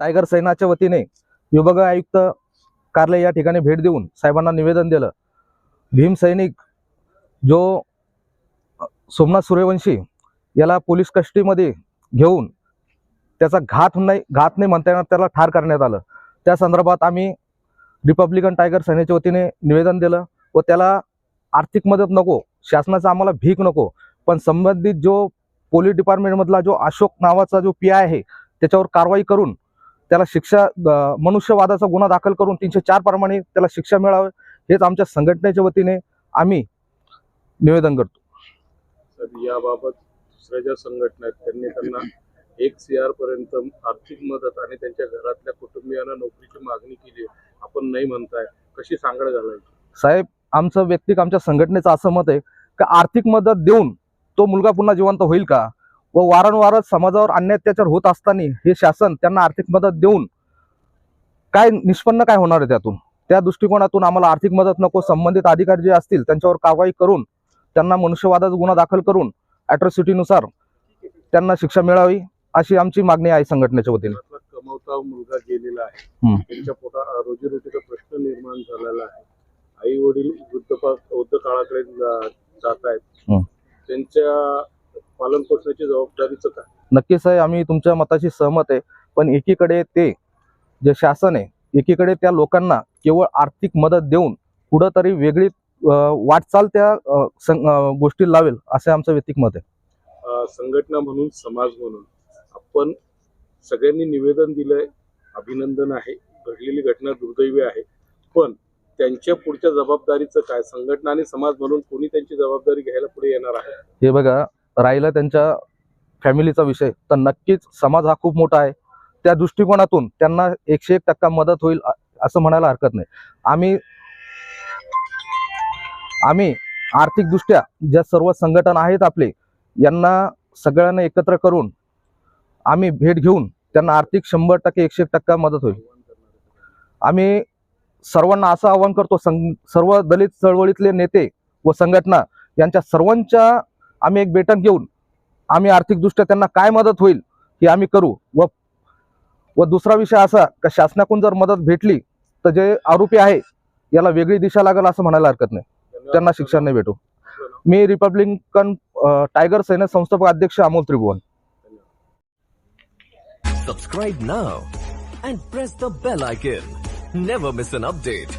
Tiger सैनाच्या वतीने विभाग आयुक्त कार्यालय या ठिकाणी भेट देऊन साहेबांना निवेदन दिलं. भीम सैनिक जो सोमनाथ सूर्यवंशी याला पोलीस कस्टडीमध्ये घेऊन त्याचा घात नाही घात नाही म्हणता येणार त्याला ठार करण्यात आलं. त्या संदर्भात आम्ही रिपब्लिकन टायगर सेनेच्या वतीने निवेदन दिलं व त्याला आर्थिक मदत नको शासनाचा आम्हाला भीक नको पण संबंधित जो पोलीस डिपार्टमेंटमधला जो अशोक नावाचा जो पी आय आहे त्याच्यावर कारवाई करून त्याला शिक्षा मनुष्यवादाचा गुन्हा दाखल करून तीनशे चार प्रमाणे त्याला शिक्षा मिळावी हेच आमच्या संघटनेच्या वतीने आम्ही निवेदन करतो. याबाबत दुसऱ्या ज्या संघटना आहेत त्यांनी त्यांना एक सी आर पर्यंत आर्थिक मदत आणि त्यांच्या घरातल्या कुटुंबियांना नोकरीची मागणी केली. आपण नाही म्हणताय. कशी सांगड घालायची? साहेब आमचं व्यक्तिक आमच्या संघटनेचं असं मत आहे की आर्थिक मदत देऊन तो मुलगा पुन्हा जिवंत होईल का? व वारंवार समाजावर अन्याय अत्याचार होत असताना हे शासन त्यांना आर्थिक मदत देऊन काय निष्पन्न काय होणार आहे त्यातून? त्या दृष्टिकोनातून आम्हाला आर्थिक मदत नको संबंधित अधिकारी जे असतील त्यांच्यावर कारवाई करून त्यांना मनुष्यवादाचा गुन्हा दाखल करून अॅट्रॉसिटीनुसार त्यांना शिक्षा मिळावी अशी आमची मागणी आहे संघटनेच्या वतीने. कमवता मुलगा गेलेला आहे. त्यांच्या पोटा रोजीरोटीचा प्रश्न निर्माण झालेला आहे. आई वडील वृद्ध काळाकडे जात आहेत. त्यांच्या पालन पोषणाची जबाबदारीचं काय नक्कीच आहे आम्ही तुमच्या मताशी सहमत आहे. पण एकीकडे ते जे शासन आहे एकीकडे त्या लोकांना केवळ आर्थिक मदत देऊन कुठं तरी वेगळी वाटचाल त्या गोष्टी लावेल असं आमचं व्यक्तिक मत आहे. संघटना म्हणून समाज म्हणून आपण सगळ्यांनी निवेदन दिलंय अभिनंदन आहे घडलेली घटना दुर्दैवी आहे. पण त्यांच्या पुढच्या जबाबदारीचं काय? संघटना आणि समाज म्हणून कोणी त्यांची जबाबदारी घ्यायला पुढे येणार आहे? हे बघा राहिला त्यांच्या फॅमिलीचा विषय तर नक्कीच समाज हा खूप मोठा आहे. त्या दृष्टिकोनातून त्यांना एकशे एक टक्का मदत होईल असं म्हणायला हरकत नाही. आम्ही आम्ही आर्थिकदृष्ट्या ज्या सर्व संघटना आहेत आपले यांना सगळ्यांना एकत्र करून आम्ही भेट घेऊन त्यांना आर्थिक शंभर टक्के एकशे एक टक्का मदत होईल. आम्ही सर्वांना असं आवाहन करतो सर्व दलित चळवळीतले नेते व संघटना यांच्या सर्वांच्या आम्ही एक बैठक घेऊन आम्ही आर्थिकदृष्ट्या त्यांना काय मदत होईल हे आम्ही करू. व व दुसरा विषय असा का शासनाकडून जर मदत भेटली तर जे आरोपी आहे याला वेगळी दिशा लागेल असं म्हणायला हरकत नाही. त्यांना शिक्षण नाही भेटू. मी रिपब्लिकन टायगर सेना संस्थापक अध्यक्ष अमोल त्रिभुवन. Subscribe now and press the bell icon. Never miss an update.